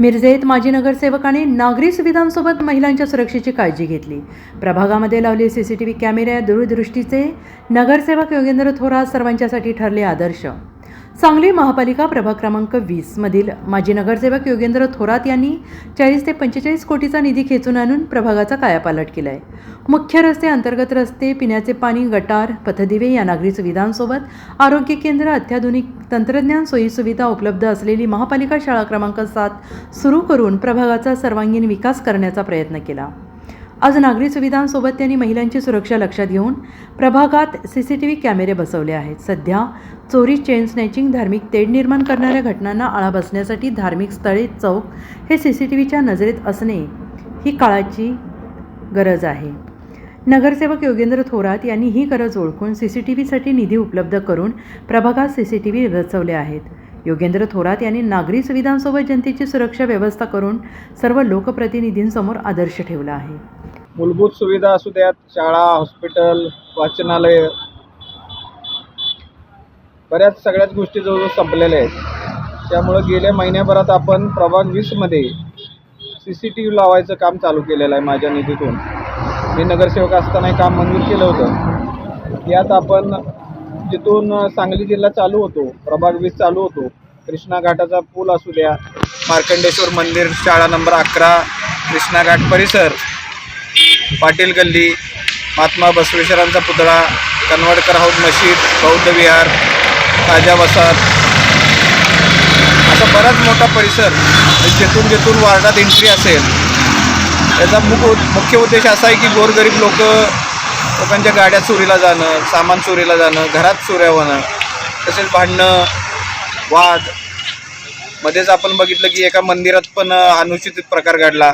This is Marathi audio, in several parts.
मिरजेत माजी नगरसेवकाने नागरी सुविधांसोबत महिलांच्या सुरक्षेची काळजी घेतली. प्रभागामध्ये लावले सीसीटीव्ही कॅमेरे दूरदृष्टीचे नगरसेवक योगेंद्र थोरात सर्वांच्यासाठी ठरले आदर्श. सांगली महापालिका प्रभाग क्रमांक वीसमधील माजी नगरसेवक योगेंद्र थोरात यांनी चाळीस ते पंचेचाळीस कोटीचा निधी खेचून आणून प्रभागाचा कायापालट केला आहे मुख्य रस्ते अंतर्गत रस्ते पिण्याचे पाणी गटार पथदिवे या नागरी सुविधांसोबत आरोग्य केंद्र अत्याधुनिक तंत्रज्ञान सोयीसुविधा उपलब्ध असलेली महापालिका शाळा क्रमांक सात सुरू करून प्रभागाचा सर्वांगीण विकास करण्याचा प्रयत्न केला. आज नागरी सुविधांसोबत त्यांनी महिलांची सुरक्षा लक्षात घेऊन प्रभागात सी सी टी व्ही कॅमेरे बसवले आहेत. सध्या चोरी चेन स्नॅचिंग धार्मिक तेढ निर्माण करणाऱ्या घटनांना आळा बसण्यासाठी धार्मिक स्थळे चौक हे सी सी टी व्हीच्या नजरेत असणे ही काळाची गरज आहे. नगरसेवक योगेंद्र थोरात यांनी ही गरज ओळखून सी सी टी व्हीसाठी निधी उपलब्ध करून प्रभागात सी सी टी व्ही बसवले आहेत. योगेंद्र थोरात यांनी नागरी सुविधांसोबत जनतेची सुरक्षा व्यवस्था करून सर्व लोकप्रतिनिधींसमोर आदर्श ठेवला आहे. मूलभूत सुविधा असू द्यात शाळा हॉस्पिटल वाचनालय. बऱ्याच सगळ्याच गोष्टी जवळजवळ संपलेल्या आहेत. त्यामुळं गेल्या महिन्याभरात आपण प्रभाग वीसमध्ये सी सी टी व्ही लावायचं काम चालू केलेलं आहे माझ्या निधीतून. मी नगरसेवक असतानाही काम मंजूर केलं होतं. यात आपण जिथून सांगली जिल्हा चालू होतो प्रभाग वीस चालू होतो कृष्णा घाटाचा पूल असू द्या मार्कंडेश्वर मंदिर शाळा नंबर अकरा कृष्णाघाट परिसर पाटील गल्ली महात्मा बसवेश्वरांचा पुतळा कन्वडकर हाऊस मशीद बौद्ध विहार ताज्या वसाहत. असा बराच मोठा परिसर म्हणजे जेथून जेथून वार्डात एंट्री असेल. त्याचा मुख मुख्य उद्देश असा आहे की गोरगरीब लोक लोकांच्या गाड्या चोरीला जाणं सामान चोरीला जाणं घरात चोऱ्या होणं तसेच भांडणं वाद. मध्येच आपण बघितलं की एका मंदिरात पण अनुचित प्रकार घडला.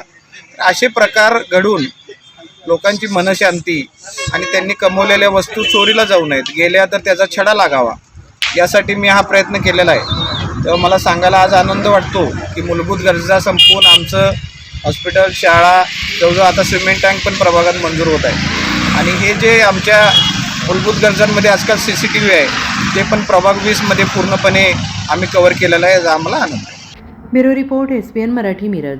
असे प्रकार घडून लोकांची मनशांती आणि त्यांनी कमवलेल्या वस्तू चोरीला जाऊ नयेत. गेल्या तर त्याचा छडा लागावा. यासाठी मी हा प्रयत्न केलेला आहे. तेव्हा मला सांगायला आज आनंद वाटतो की मूलभूत गरजा संपवून आमचं हॉस्पिटल शाळा जवळजवळ आता सिमेंट टँक पण प्रभागात मंजूर होत आहे. आणि हे जे आमच्या मूलभूत गरजांमध्ये आजकाल सी सी टी व्ही आहे ते पण प्रभाग वीसमध्ये पूर्णपणे आम्ही कवर केलेलं आहे. याचा आम्हाला आनंद आहे. Bureau report S P N Marathi Miraj.